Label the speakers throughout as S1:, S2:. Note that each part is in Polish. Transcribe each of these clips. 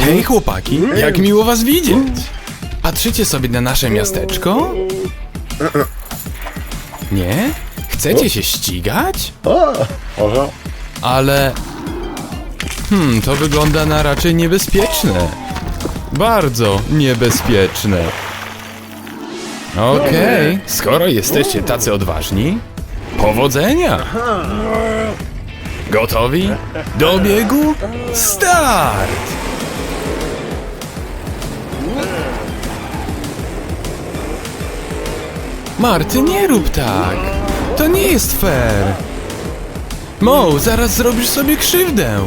S1: Hej chłopaki, jak miło was widzieć! Patrzycie sobie na nasze miasteczko? Nie? Chcecie się ścigać?
S2: Może?
S1: Ale... Hmm, to wygląda na raczej niebezpieczne. Bardzo niebezpieczne. Okej, skoro jesteście tacy odważni, powodzenia! Gotowi? Do biegu? Start! Marty, nie rób tak! To nie jest fair! Mo, zaraz zrobisz sobie krzywdę!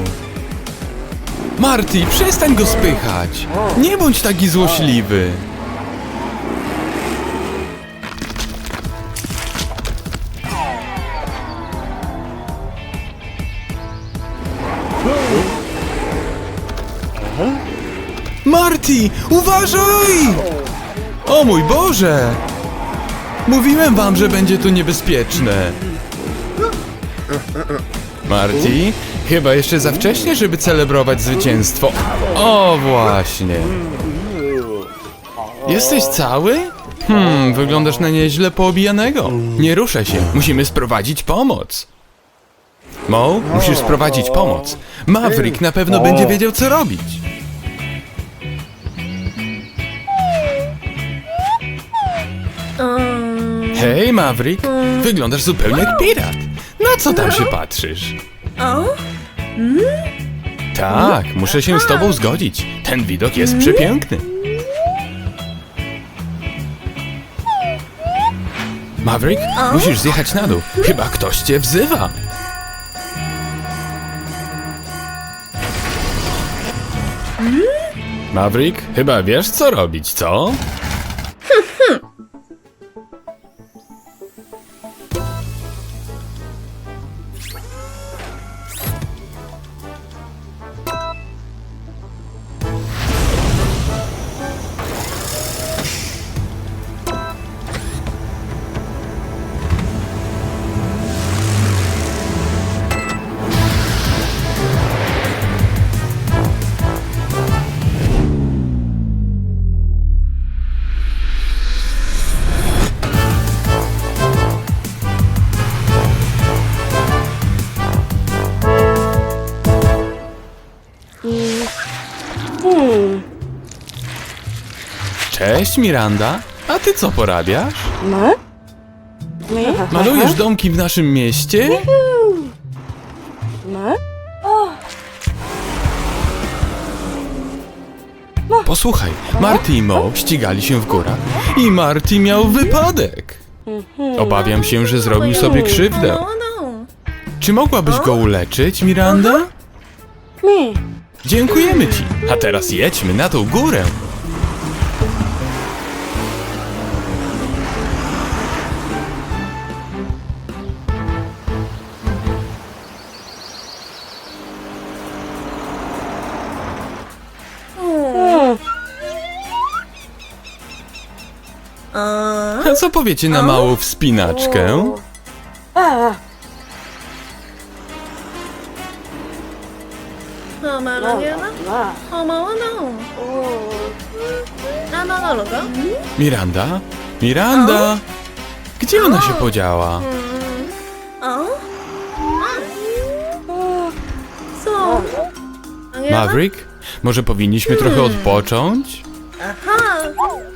S1: Marty, przestań go spychać! Nie bądź taki złośliwy! Marty, uważaj! O mój Boże! Mówiłem wam, że będzie to niebezpieczne. Marty, chyba jeszcze za wcześnie, żeby celebrować zwycięstwo. O, właśnie. Jesteś cały? Hmm, wyglądasz na nieźle poobijanego. Nie ruszaj się, musimy sprowadzić pomoc. Mo, musisz sprowadzić pomoc. Maverick na pewno będzie wiedział, co robić. Hej, Maverick, wyglądasz zupełnie jak pirat. Na co tam się patrzysz? Tak, muszę się z tobą zgodzić. Ten widok jest przepiękny. Maverick, musisz zjechać na dół. Chyba ktoś cię wzywa. Maverick, chyba wiesz co robić, co? Cześć, Miranda. A ty co porabiasz? Malujesz domki w naszym mieście? Posłuchaj, Marty i Mo ścigali się w górach i Marty miał wypadek. Obawiam się, że zrobił sobie krzywdę. Czy mogłabyś go uleczyć, Miranda? Dziękujemy ci. A teraz jedźmy na tą górę. A co powiecie na małą wspinaczkę? Miranda? Miranda? Gdzie ona się podziała?
S3: Co?
S1: Maverick? Może powinniśmy trochę odpocząć?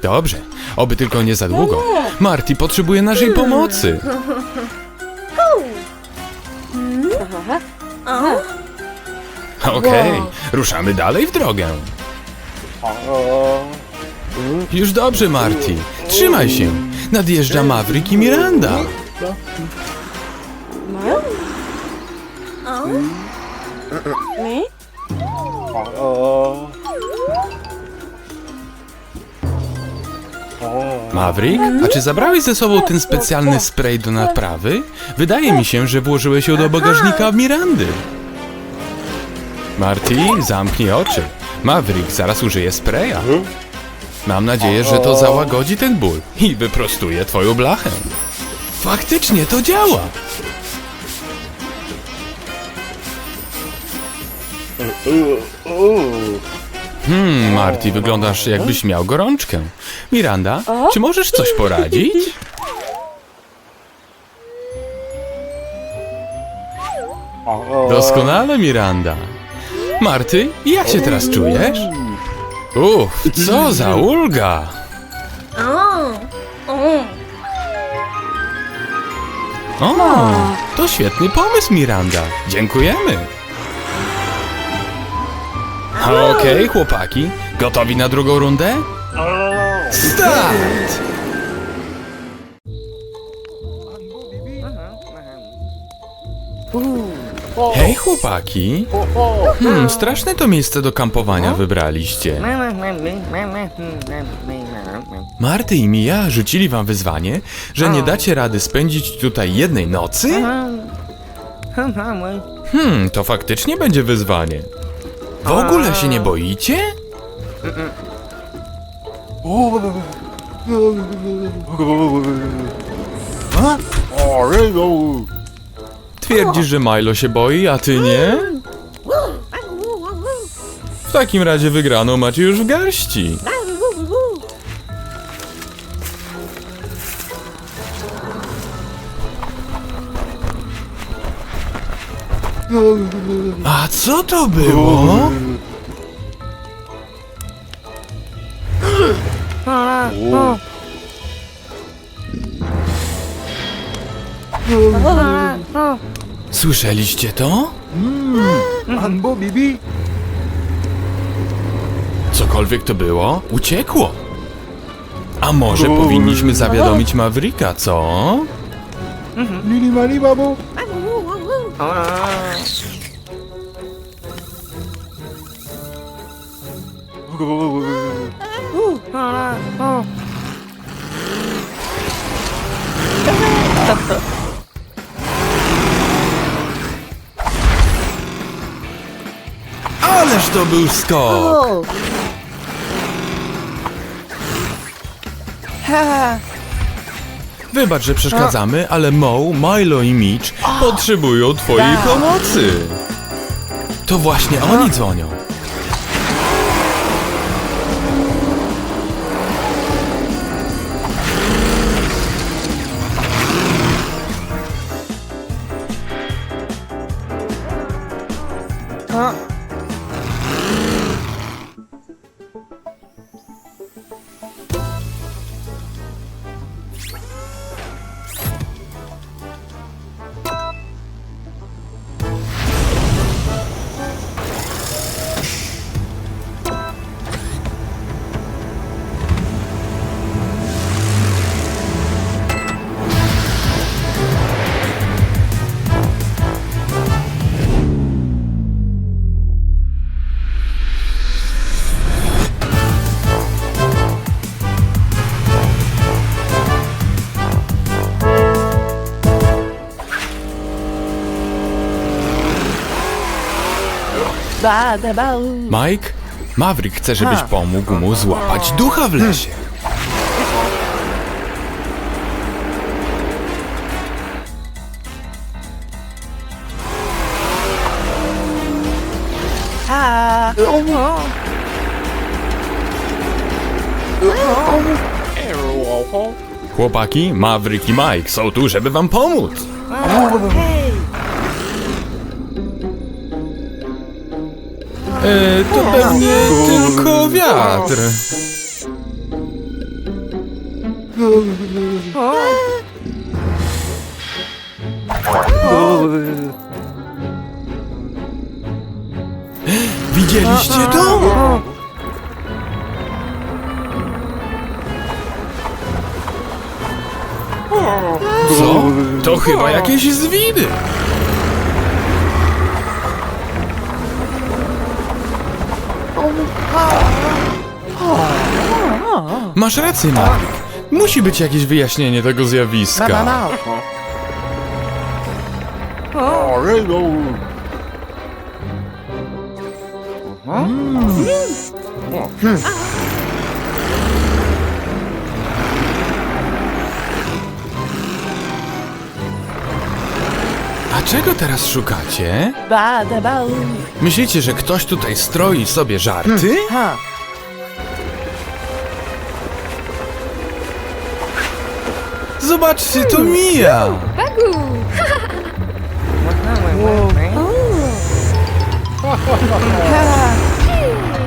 S1: Dobrze, oby tylko nie za długo. Marty potrzebuje naszej pomocy. Okej, ruszamy dalej w drogę. Już dobrze, Marty. Trzymaj się. Nadjeżdża Maverick i Miranda. Maverick, a czy zabrałeś ze sobą ten specjalny spray do naprawy? Wydaje mi się, że włożyłeś ją do bagażnika Mirandy. Marty, zamknij oczy. Maverick zaraz użyje spraya. Mam nadzieję, że to załagodzi ten ból i wyprostuje twoją blachę. Faktycznie to działa. Hmm, Marty, wyglądasz jakbyś miał gorączkę. Miranda, czy możesz coś poradzić? Doskonale, Miranda. Marty, jak się teraz czujesz? Uff, co za ulga! O, to świetny pomysł, Miranda. Dziękujemy. Okej, chłopaki, gotowi na drugą rundę? Start! Hej, chłopaki. Hmm, straszne to miejsce do kampowania wybraliście. Marty i Mia rzucili wam wyzwanie, że nie dacie rady spędzić tutaj jednej nocy? Hmm, to faktycznie będzie wyzwanie. W ogóle się nie boicie? Twierdzisz, że Milo się boi, a ty nie? W takim razie wygraną macie już w garści. Co to było? Słyszeliście to? Cokolwiek to było, uciekło. A może powinniśmy zawiadomić Mavericka, co?
S2: Lili Mali Babo?
S1: Ależ to był skok! Wybacz, że przeszkadzamy, ale Mo, Milo i Mitch potrzebują twojej pomocy. To właśnie oni dzwonią. Mike, Maverick chce, żebyś pomógł mu złapać ducha w lesie. Chłopaki, Maverick i Mike są tu, żeby wam pomóc. E, to pewnie tylko wiatr. Widzieliście to? Co? To chyba jakieś zwidy. Masz rację, Mark. Musi być jakieś wyjaśnienie tego zjawiska. A czego teraz szukacie? Myślicie, że ktoś tutaj stroi sobie żarty?
S3: Ha.
S1: Zobaczcie, to Mija!
S4: Bagu!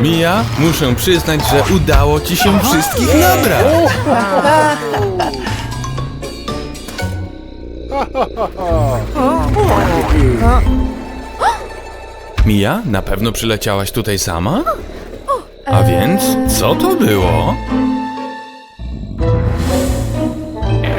S1: Mija, muszę przyznać, że udało ci się wszystkich nabrać. Mija, na pewno przyleciałaś tutaj sama? A więc, co to było?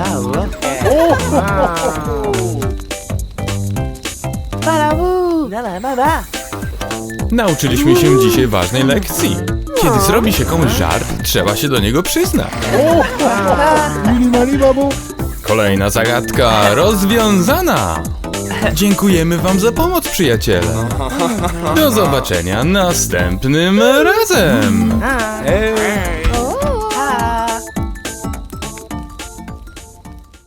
S1: Marty!
S3: Bada buu. Bada bada.
S1: Nauczyliśmy się dzisiaj ważnej lekcji. Kiedy zrobi się komuś żart, trzeba się do niego przyznać. Kolejna zagadka rozwiązana! Dziękujemy wam za pomoc, przyjaciele. Do zobaczenia następnym razem.
S2: Hey.